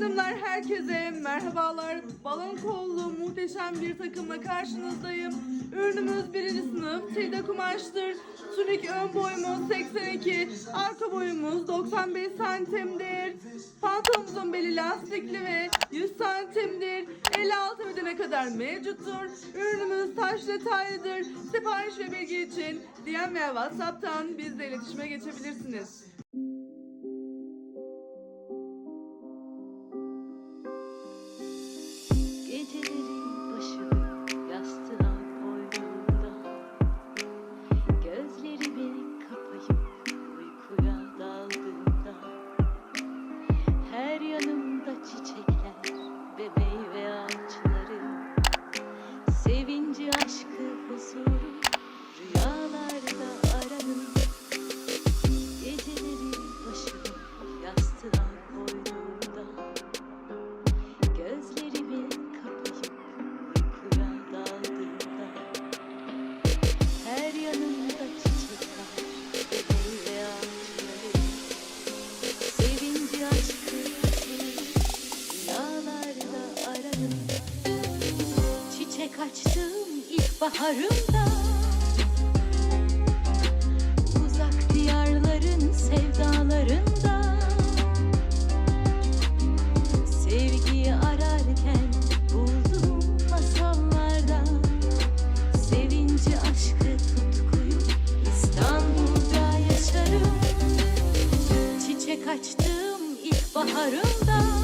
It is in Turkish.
Hanımlar herkese merhabalar. Balon kollu muhteşem bir takımla karşınızdayım. Ürünümüz birinci sınıf tilde kumaştır. Tunik ön boyumuz 82, arka boyumuz 95 santimdir. Pantolonumuzun beli lastikli ve 100 santimdir. 56 bedene kadar mevcuttur. Ürünümüz taş detaylıdır. Sipariş ve bilgi için DM veya WhatsApp'tan bizle iletişime geçebilirsiniz. Açtığım ilk baharımda Uzak diyarların sevdalarında. Sevgiyi ararken buldum masallarda. Sevinci, aşkı, tutkuyu İstanbul'da yaşarım. Çiçek açtığım ilk baharımda